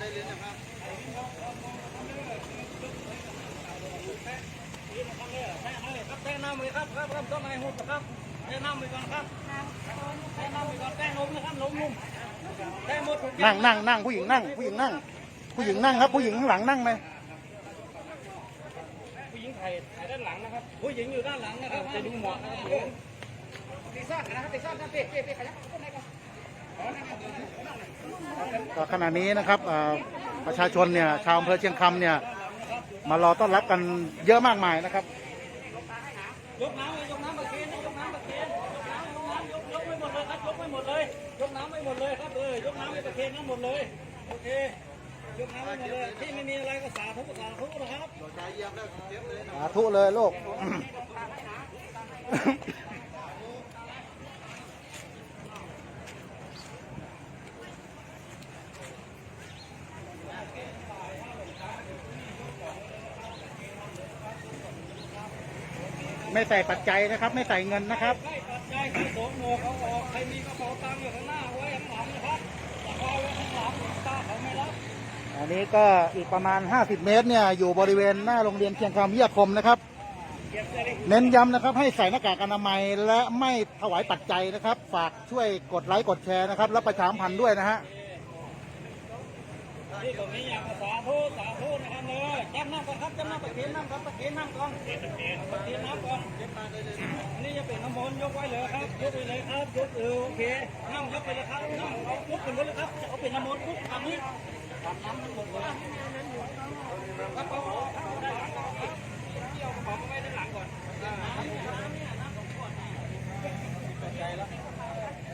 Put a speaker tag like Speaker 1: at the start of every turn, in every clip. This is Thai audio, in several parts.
Speaker 1: ได้เลยนะครับ
Speaker 2: แป้งน้ำมือครับครับครับต้องให้หุบครับแป้งน้ำมือก่อนครับแป้งน้ำมือก่อนแป้งนมนะครับนมนุ่มแป้งหมด
Speaker 3: นั่งนั่งนั่งผู้หญิงนั่ง ผู้หญิงนั่ง ผู้หญิงนั่งครับ ผู้หญิงข้างหลังนั่งไหม
Speaker 2: ผู้หญิงถ่ายถ่ายด้านหลังนะครับ ผู้หญิงอยู่ด้านหลังนะครับจะดูเหมาะนะครับผมตีซ่านะครับตีซ่านะเป๊ะเป๊ะเป๊ะขยับ ก่อน
Speaker 3: ก็ขณะนี้นะครับเอ่อประชาชนเนี่ยชาวอำเภอเชียงคำเนี่ยมารอต้อนรับกันเยอะมากมายนะครับ
Speaker 2: ยกน้ำเลยยกน้ำมาเคนยกน้ำมาเคนยกน้ำยกน้ำยกยกไม่หมดเลยครับยกไม่หมดเลยยกน้ำไม่หมดเลยครับเออยกน้ำไม่ตะเคนทั้งหมดเลยโอเคยกน้ำไม่หมดเลยที่ไม่มีอะไรก็สาธุสาธุนะครับ
Speaker 1: ใช้เยี่ยมแล้วเจ็บเลยนะ
Speaker 3: สาธุเลยลูก ใส่ปัจจัยนะครับ ไม่ใส่เงินนะครับ
Speaker 2: ให้ปัจจัยใครสวมหมวกเขาออกใครมีกระเป๋าตังค์อยู่ข้างหน้าไว้ข้างหลังนะครับตะคอไว้ข้างหลังตาเขาไม่รับ
Speaker 3: อันนี้ก็อีกประมาณ 50 เมตรเนี่ยอยู่บริเวณหน้าโรงเรียนเชียงคำวิทยาคมนะครับ
Speaker 2: เก็บเลย
Speaker 3: เน้นย้ำนะครับ ให้ใส่หน้ากากอนามัยและไม่ถวายปัจจัยนะครับ ฝากช่วยกดไลค์กดแชร์นะครับ และประชาสัมพันธ์ด้วยนะฮะ
Speaker 2: ที่ตรงนี้อยากสาธุสาธุนะครับเลยจับน้ำ ก่อนครับจับน้ำตะเคียนน้ำครับตะเคียนน้ำก่อนตะเคียนตะเคียนน้ำก่อนอันนี้จะเป็นน้ำมนต์ยกไว้เลยครับยกไปเลยครับยกเออโอเคน้ำยกไปเลยครับน้ำเอาปุ๊บกไปเลยครับเอาเป็นน้ำมนต์ปุ๊บทำนี้ทำน้ำมันหมดเลยครับเอาได้หลังก่อนครับเกี่ยวกระเป๋าไว้ด้านหลังก่อนอ่า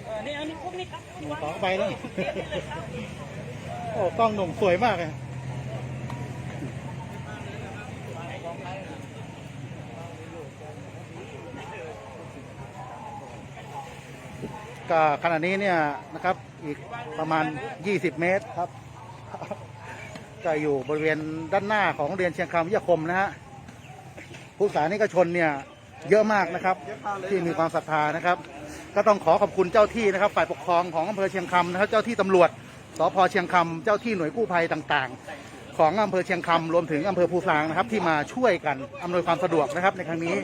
Speaker 2: เออนี่อันนี้พวกนี้ครับ
Speaker 3: ขอไปแล้วโอ้กล้องหนุ่มสวยมากเลย ก็ขณะนี้เนี่ยนะครับอีกประมาณ 20 เมตรครับ ก็อยู่บริเวณด้านหน้าของเรียนเชียงคำวิทยาคมนะฮะผู้สานิกชนเนี่ยเยอะมากนะครับ ที่มีความศรัทธานะครับ ก็ต้องขอขอบคุณเจ้าที่นะครับ ฝ่ายปกครองของอำเภอเชียงคำนะครับ เจ้าที่ตำรวจสพเชียงคำเจ้าที่หน่วยกู้ภัยต่างๆ ของอำเภอเชียงคำรวมถึงอำเภอภูซางนะครับ ที่มาช่วยกันอำนวยความสะดวกนะครับในครั้งนี้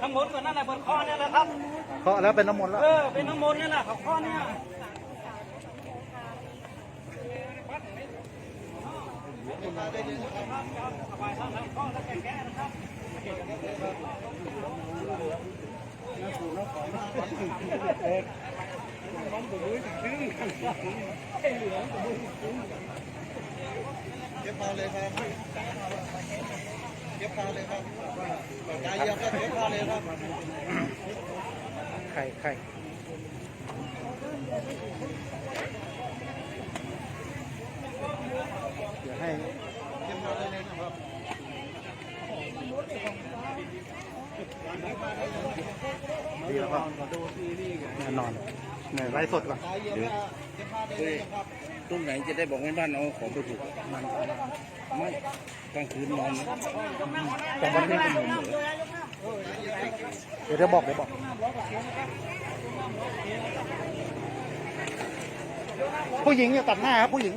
Speaker 2: ทั้งหมดก็นั่นแหละบนคอเนี่ยแหละครับ
Speaker 3: เพราะแล้วเป็นน้ำมนต์แล้ว
Speaker 2: เออ เป็นน้ำมนต์นี่แหละของข้อเนี่ยสบายท่านทั้งข้อและแก่ๆนะครับ
Speaker 1: เก็บพาเลยครับ เก็บพาเลยครับใช้เยี่ยมแล้วเก็บพาเลยครับ
Speaker 3: ไข่ไข่เดี๋ยวให้
Speaker 1: เก็บพาเลยนะครับ
Speaker 3: ดีแล้วครับแน่นอนเนี่ยไรสดก่อน
Speaker 1: ใช้เยี่ยมแล้ว
Speaker 4: ตรงไหนจะได้บอกให้บ้านเอาของไปถูกมันไม่กลางคืนนอนนะ
Speaker 3: แต่วันนี้เดี๋ยวจะบอกเดี๋ยวบอกผู้หญิงอย่าตัดหน้าครับผู้หญิง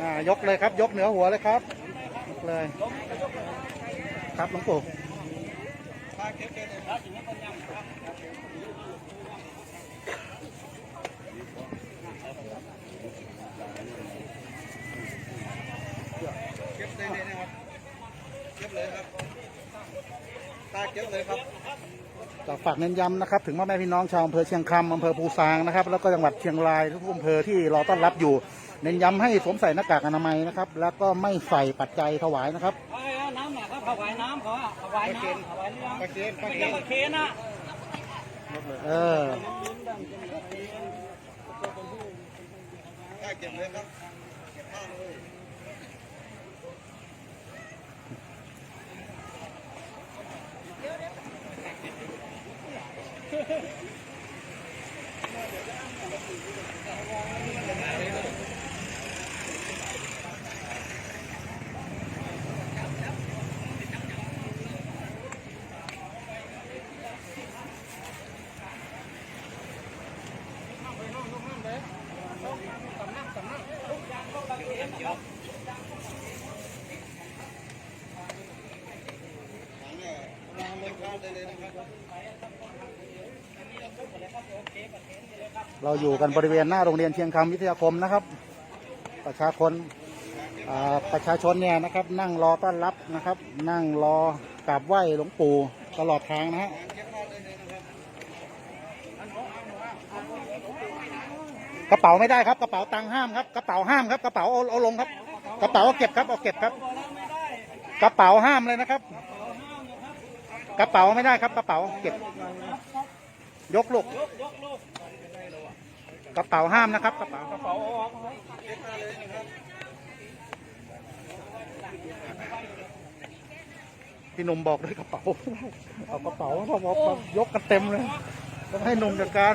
Speaker 3: อ่ายกเลยครับ ยกเหนือหัวเลยครับยกเลย ครับหลวงปู่
Speaker 1: เก็บได้เลยนะครับ เก็บเลยครับ ตาเก็บเลยครับ
Speaker 3: ก็ฝากเน้นย้ำนะครับ ถึงพ่อแม่พี่น้องชาวอำเภอเชียงคำอำเภอภูซางนะครับ แล้วก็จังหวัดเชียงรายทุกอำเภอที่รอต้อนรับอยู่ เน้นย้ำให้สวมใส่หน้ากากอนามัยนะครับ แล้วก็ไม่ใส่ปัจจัยถวายนะครับ
Speaker 2: เอาเอาน้ำหน่อยครับถวายน้ำขอถวายน้ำถวายเรื่อง
Speaker 1: ปลาเค็มปลา
Speaker 2: ไม่
Speaker 1: เค็
Speaker 2: ใช่
Speaker 1: ม
Speaker 2: ปลาเคนนะ
Speaker 3: เออ
Speaker 1: ตาเก็บเลยครับเก็บผ้าเลย เรา
Speaker 3: อยู่กันบริเวณหน้าโรงเรียนเชียงคำวิทยาคมนะครับ ประชาชนประชาชนเนี่ยนะครับ นั่งรอต้อนรับนะครับ นั่งรอกราบไหว้หลวงปู่ตลอดทางนะฮะกระเป๋าไม่ได้ครับกระเป๋าตังห้ามครับกระเป๋าห้ามครับกระเป๋าเอาเอาลงครับ กระเป๋าเก็บครับเอาเก็บครับ กระเป๋าห้ามเลยนะครับ กระเป๋าไม่ได้ครับ กระเป๋าเก็บ ยกลูกกระเป๋าห้ามนะครับกระเป๋า
Speaker 2: กระเป๋าออ
Speaker 3: พี่นมบอกด้วยกระเป๋าเอากระเป๋าเขาบอกยกกันเต็มเลยต้องให้นมจัดการ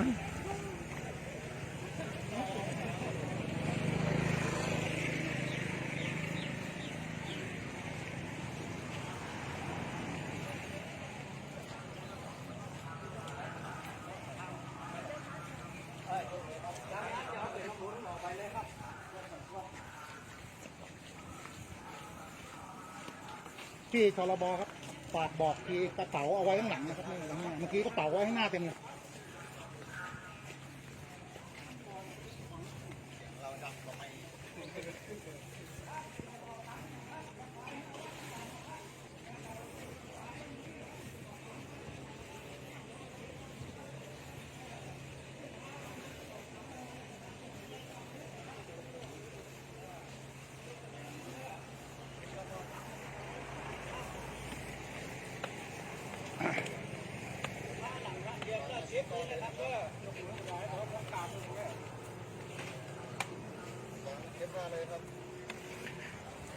Speaker 3: ที่ชลบครับฝากบอกทีกระเป๋าเอาไว้ข้างหลังนะครับนี่ข้างหน้าเมื่อกี้กระเป๋าไว้ข้างหน้าเต็มเลย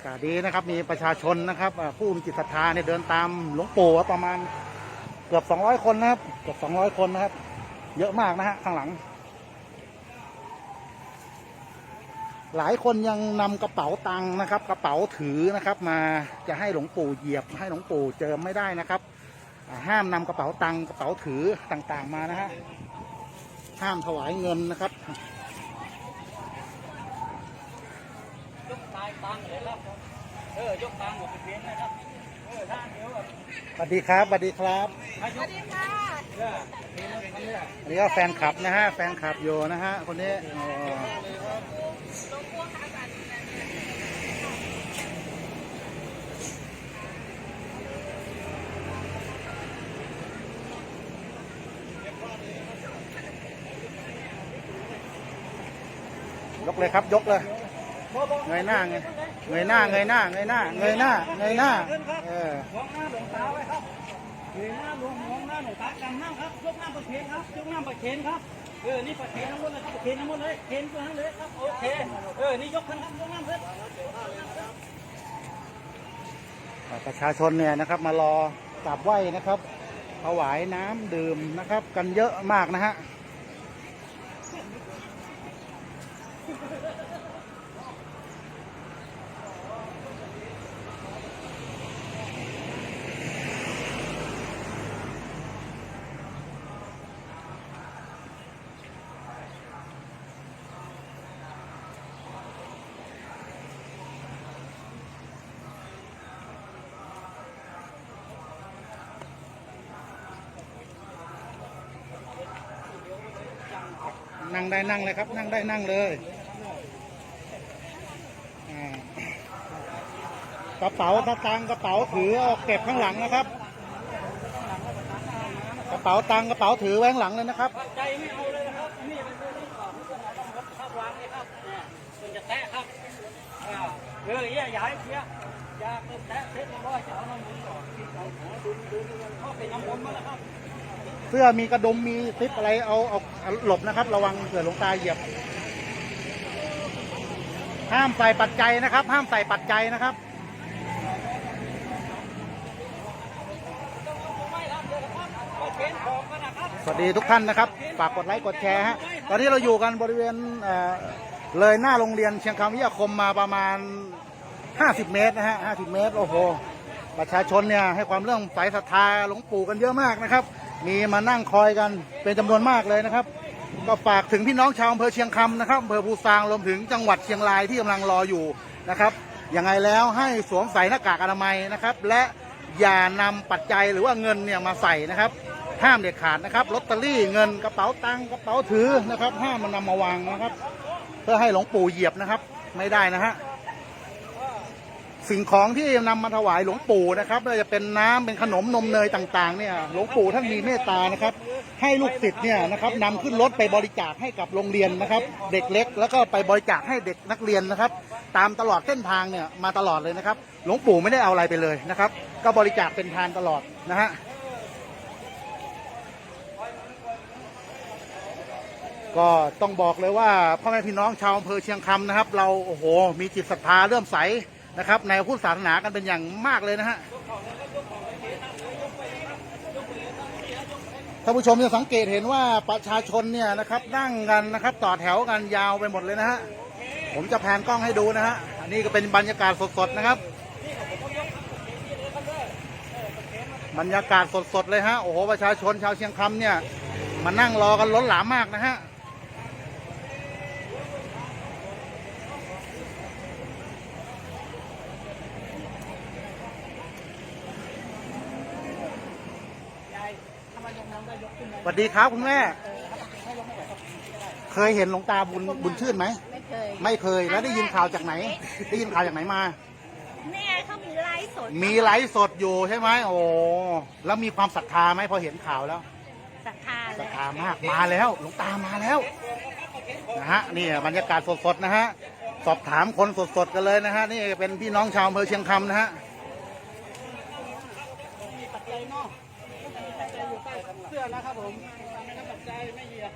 Speaker 3: กาดีนะครับ มีประชาชนนะครับผู้มีจิตศรัทธาเนี่ยเดินตามหลวงปู่ประมาณเกือบ 200 คนนะครับ เกือบ 200 คนนะครับ เยอะมากนะฮะข้างหลัง หลายคนยังนำกระเป๋าตังค์นะครับ กระเป๋าถือนะครับ มาจะให้หลวงปู่เหยียบ ให้หลวงปู่เจิมไม่ได้นะครับ ห้ามนำกระเป๋าตังค์กระเป๋าถือต่างๆมานะฮะห้ามถวายเงินนะครับ
Speaker 2: ยกตางเลยครับ เออยกตังหมดเป็นเพียงนะครับ เออท่านเดียวแบบ
Speaker 3: สวัสดีครับสวัสดีครับ
Speaker 2: ให้ยกเออเพียงคำเนี้ย
Speaker 3: อันนี้ก็แฟนคลับนะฮะแฟนคลับอยู่นะฮะคนนี้อ๋อายกเลยครับยกเลย เงยหน้าเงยเงยหน้าเงยหน้าเงยหน้าเงยหน้าเงยหน้าเออ
Speaker 2: มองหน้าหลวงตาไว้ครับเงยหน้าลงมองหน้าหลวงตากำนั่งครับยกหน้าประเคนครับยกหน้าประเคนครับเออนี่ประเคนทั้งหมดเลยครับประเคนทั้งหมดเลยเคนทั้งเลยครับโอเคเออนี่ยกขึ้นครับยกหน้าเลย
Speaker 3: ประชาชนเนี่ยนะครับมารอกราบไหว้นะครับถวายน้ำดื่มนะครับ กันเยอะมากนะฮะ งได้นั่งเลยครับ นั่งได้นั่งเลยกระเป๋าสตางค์กระเป๋าถือเอาเก็บข้างหลังนะครับ กระเป๋าตังกระเป๋าถือไว้ข้างหลังเลยนะครับ
Speaker 2: ใจไม่เอาเลยนะครับนี่เป็นตัวนี้ก่อนนี่ตันต้องรถครับวางเลยครับเนี่ยมันจะแตะครับอ่าเออเยี่ยย้ายเพี้ยยาเติมแตะเสร็จเรียบร้อยจะเอาน้ำมันก่อนเอาหัวดุนดุนเข้าไปน้ำมันมาแล้วครับ
Speaker 3: เสื้อมีกระดุมมีซิปอะไรเอาเอาเอาหลบนะครับ ระวังเผื่อหลวงตาเหยียบ ห้ามใส่ปัจจัยนะครับ ห้ามใส่ปัจจัยนะครับ สวัสดีทุกท่านนะครับ ฝากกดไลค์กดแชร์ฮะตอนนี้เราอยู่กันบริเวณเอ่อเลยหน้าโรงเรียนเชียงคำวิทยาคมมาประมาณ 50 เมตรนะฮะ50 เมตร โอ้โห ประชาชนเนี่ยให้ความเรื่องสายศรัทธาหลวงปู่กันเยอะมากนะครับ มีมานั่งคอยกันเป็นจำนวนมากเลยนะครับ ก็ฝากถึงพี่น้องชาวอำเภอเชียงคำนะครับอำเภอภูซางรวมถึงจังหวัดเชียงรายที่กำลังรออยู่นะครับยังไงแล้วให้สวมใส่หน้ากากอนามัยนะครับ และอย่านำปัจจัยหรือว่าเงินเนี่ยมาใส่นะครับ ห้ามเด็ดขาดนะครับลอตเตอรี่เงินกระเป๋าตังค์กระเป๋าถือนะครับ ห้ามมันนำมาวางนะครับ เพื่อให้หลวงปู่เหยียบนะครับ ไม่ได้นะฮะ สิ่งของที่นำมาถวายหลวงปู่นะครับไม่ว่าจะเป็นน้ำเป็นขนมนมเนยต่างๆเนี่ยหลวงปู่ท่านมีเมตตานะครับ ให้ลูกศิษย์เนี่ยนะครับนำขึ้นรถไปบริจาคให้กับโรงเรียนนะครับ เด็กเล็ก แล้วก็ไปบริจาคให้เด็กนักเรียนนะครับ ตามตลอดเส้นทางเนี่ยมาตลอดเลยนะครับ หลวงปู่ไม่ได้เอาอะไรไปเลยนะครับ ก็บริจาคเป็นทานตลอดนะฮะก็ต้องบอกเลยว่าพ่อแม่พี่น้องชาวอำเภอเชียงคำนะครับ เราโอ้โหมีจิตศรัทธาเริ่มใส นะครับในพุทธศาสนากันเป็นอย่างมากเลยนะฮะท่านผู้ชมจะสังเกตเห็นว่าประชาชนเนี่ยนะครับนั่งกันนะครับ ต่อแถวกันยาวไปหมดเลยนะฮะผมจะแพนกล้องให้ดูนะฮะอันนี้ก็เป็นบรรยากาศสดๆนะครับ บรรยากาศสดๆเลยฮะโอ้โหประชาชนชาวเชียงคำเนี่ยมานั่งรอกันล้นหลามมากนะฮะ สวัสดีครับคุณแม่ เคยเห็นหลวงตาบุญบุญชื่นไหม
Speaker 5: ไม่เคย
Speaker 3: ไม่เคย แล้วได้ยินข่าวจากไหน ได้ยินข่าวจากไหนมา
Speaker 5: เนี่ยเขามีไลฟ์สด
Speaker 3: มีไลฟ์สดอยู่ใช่ไหมโอ้ แล้วมีความศรัทธาไหมพอเห็นข่าวแล้ว
Speaker 5: ศรัทธาเล
Speaker 3: ศรัท
Speaker 5: ย
Speaker 3: ธามาก มาแล้ว หลวงตามาแล้วนะฮะนี่บรรยากาศสดๆนะฮะ สอบถามคนสดๆกันเลยนะฮะ นี่เป็นพี่น้องชาวอำเภอเชียงคำนะฮะ
Speaker 2: ปัจจัยเนาะปัจจัย อยู่ใต้เสื้อนะครับผมปัจจัยไม่เหยียบ